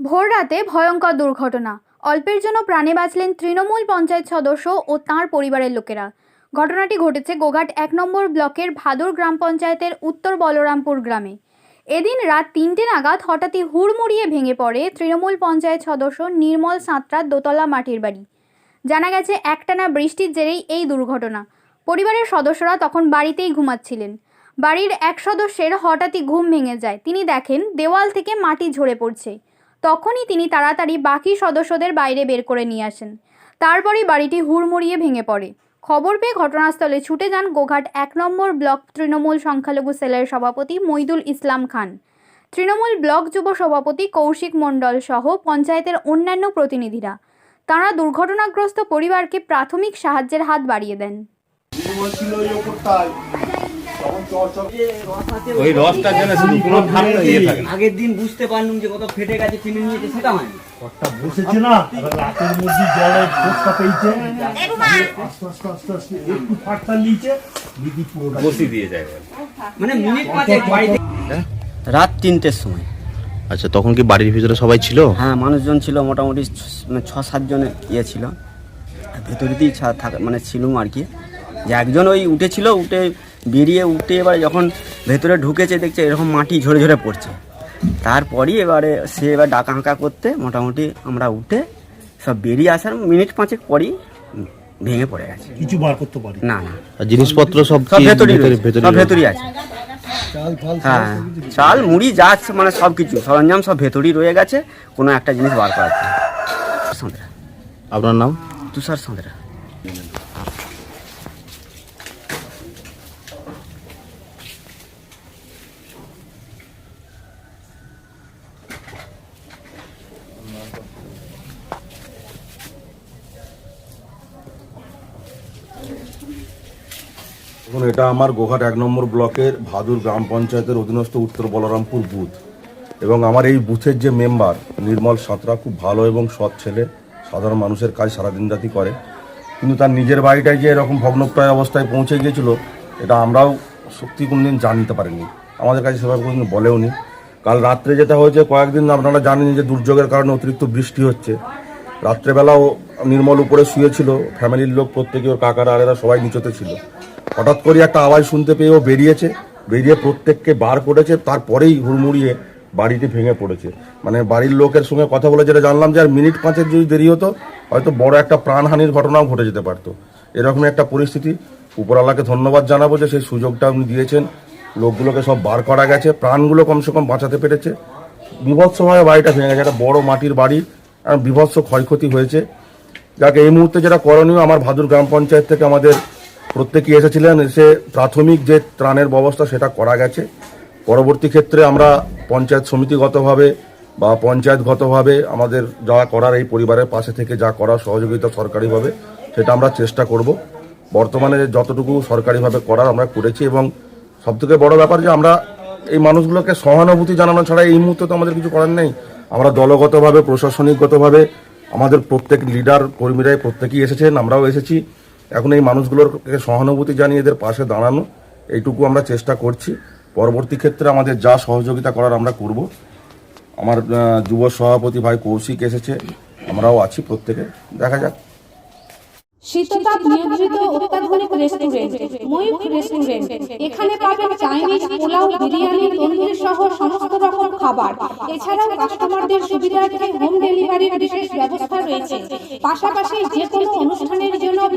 ভোর রাতে ভয়ঙ্কর দুর্ঘটনা। অল্পের জন্য প্রাণে বাঁচলেন তৃণমূল পঞ্চায়েত সদস্য ও তাঁর পরিবারের লোকেরা। ঘটনাটি ঘটেছে গোঘাট এক নম্বর ব্লকের ভাদুর গ্রাম পঞ্চায়েতের উত্তর বলরামপুর গ্রামে। এদিন রাত তিনটে নাগাদ হঠাৎই হুড়মুড়িয়ে ভেঙে পড়ে তৃণমূল পঞ্চায়েত সদস্য নির্মল সাঁতরার দোতলা মাটির বাড়ি। জানা গেছে, একটানা বৃষ্টির জেরেই এই দুর্ঘটনা। পরিবারের সদস্যরা তখন বাড়িতেই ঘুমাচ্ছিলেন। বাড়ির এক সদস্যের হঠাৎই ঘুম ভেঙে যায়। তিনি দেখেন, দেওয়াল থেকে মাটি ঝরে পড়ছে। তখনই তিনি তাড়াতাড়ি বাকি সদস্যদের বাইরে বের করে নিয়ে আসেন। তারপরই বাড়িটি হুড়মুড়িয়ে ভেঙে পড়ে। খবর পেয়ে ঘটনাস্থলে ছুটে যান গোঘাট এক নম্বর ব্লক তৃণমূল সংখ্যালঘু সেলের সভাপতি মইদুল ইসলাম খান। তৃণমূল ব্লক যুব সভাপতি কৌশিক মণ্ডল সহ পঞ্চায়েতের অন্যান্য প্রতিনিধিরা। তাঁরা দুর্ঘটনাগ্রস্ত পরিবারকে প্রাথমিক সাহায্যের হাত বাড়িয়ে দেন। ওই রসটার জন্য শুধু কোনো ইয়ে থাকে আগের দিন বুঝতে পারলাম যে কত ফেটে গেছে চিনে নিয়েছে সেটা হয়নি ঘরটা বসেছে না? রাতের মধ্যে ফোসকা পেয়েছে। আস্তে আস্তে আস্তে আস্তে একটু ফাটটা নিচে দিদি পুরোটা বসি দিয়ে যায় মানে মিনিট পাঁচেক বাড়িতে রাত তিনটের সময়। আচ্ছা তখন কি বাড়ির ভিতরে সবাই ছিল? হ্যাঁ মানুষজন ছিল মোটামুটি ছ- মানে ছ সাতজন ইয়ে ছিল। ভেতরেতেই ছা- থাকা মানে ছিলুম আর কি। যে একজন ওই উঠেছিল উঠে বেরিয়ে উঠে এবার যখন ভেতরে ঢুকেছে দেখছে এরকম মাটি ঝরে ঝরে পড়ছে। তারপরই এবারে সে এবার ডাকা হাঁকা করতে মোটামুটি আমরা উঠে সব বেরিয়ে আসার মিনিট পাঁচেক পরই ভেঙে পড়ে গেছে। কিছু বার করতে পারি না। না জিনিসপত্র সব সব ভেতরই ভেতরে ভেতরে সব ভেতরই আছে। হ্যাঁ চাল মুড়ি যা আছে মানে সব কিছু সরঞ্জাম সব ভেতরই রয়ে গেছে। কোনো একটা জিনিস বার করা সাঁতরা আপনার নাম? তুষার সাঁতরা। এখন এটা আমার গোঘাট এক নম্বর ব্লকের ভাদুর গ্রাম পঞ্চায়েতের অধীনস্থ উত্তর বলরামপুর বুথ। এবং আমার এই বুথের যে মেম্বার, নির্মল সাঁতরা, খুব ভালো এবং সৎ ছেলে, সাধারণ মানুষের কাজ সারাদিন রাতি করে, কিন্তু তার নিজের বাড়িটায় যে এরকম ভগ্নপ্রায় অবস্থায় পৌঁছে গিয়েছিল, এটা আমরাও সত্যি কোনোদিন জানতে পারিনি। আমাদের কাছে সেভাবে কোনোদিন বলেও নি। কাল রাত্রে যেটা হয়েছে, কয়েকদিন আপনারা জানেন যে দুর্যোগের কারণে অতিরিক্ত বৃষ্টি হচ্ছে। রাত্রেবেলাও নির্মল উপরে শুয়েছিল, ফ্যামিলির লোক প্রত্যেকে, ওর কাকারা, আরেরা সবাই নিচতে ছিল। হঠাৎ করে একটা আওয়াজ শুনতে পেয়ে ও বেরিয়েছে। বেরিয়ে প্রত্যেককে বার করেছে, তারপরেই হুড়মুড়িয়ে বাড়িটি ভেঙে পড়েছে। মানে বাড়ির লোকের সঙ্গে কথা বলে যেটা জানলাম যে আর মিনিট পাঁচের যদি দেরি হতো, হয়তো বড় একটা প্রাণহানির ঘটনাও ঘটে যেতে পারতো। এরকমই একটা পরিস্থিতি। উপরওয়ালাকে ধন্যবাদ জানাব যে সেই সুযোগটা উনি দিয়েছেন। লোকগুলোকে সব বার করা গেছে। প্রাণগুলো কমসে কম বাঁচাতে পেরেছে। বিভৎসভাবে বাড়িটা ভেঙে গেছে। একটা বড় মাটির বাড়ি বিভৎস ক্ষয়ক্ষতি হয়েছে। যাকে, এই মুহূর্তে যেটা করণীয়, আমার ভাদুর গ্রাম পঞ্চায়েত থেকে আমাদের প্রত্যেকেই এসেছিলেন, এসে প্রাথমিক যে ত্রাণের ব্যবস্থা সেটা করা গেছে। পরবর্তী ক্ষেত্রে আমরা পঞ্চায়েত সমিতিগতভাবে বা পঞ্চায়েতগতভাবে আমাদের যা করার এই পরিবারের পাশে থেকে যা করার সহযোগিতা সরকারিভাবে, সেটা আমরা চেষ্টা করব। বর্তমানে যতটুকু সরকারিভাবে করার আমরা করেছি এবং সবথেকে বড় ব্যাপার যে আমরা এই মানুষগুলোকে সহানুভূতি জানানো ছাড়া এই মুহূর্তে তো আমাদের কিছু করার নেই। আমরা দলগতভাবে, প্রশাসনিকগতভাবে, আমাদের প্রত্যেক লিডার, কর্মীরাই প্রত্যেকেই এসেছেন, আমরাও এসেছি। এখন এই মানুষগুলোর সহানুভূতি জানিয়ে এদের পাশে দাঁড়ানো, এইটুকু আমরা চেষ্টা করছি। পরবর্তী ক্ষেত্রে আমাদের যা সহযোগিতা করার আমরা করব। আমার যুব সভাপতি ভাই কৌশিক এসেছে, আমরাও আছি প্রত্যেকে। দেখা যাক। শীততাপ নিয়ন্ত্রিত অত্যাধুনিক রেস্টুরেন্ট ময়ূখ রেস্টুরেন্ট এখানে পাবেন চাইনিজ পোলাও, বিরিয়ানি, তন্দুরি সহ সমস্ত রকম খাবার। এছাড়াও কাস্টমারদের সুবিধার্থে হোম ডেলিভারির বিশেষ ব্যবস্থা রয়েছে। পাশাপাশি যে কোনো অনুষ্ঠানের জন্য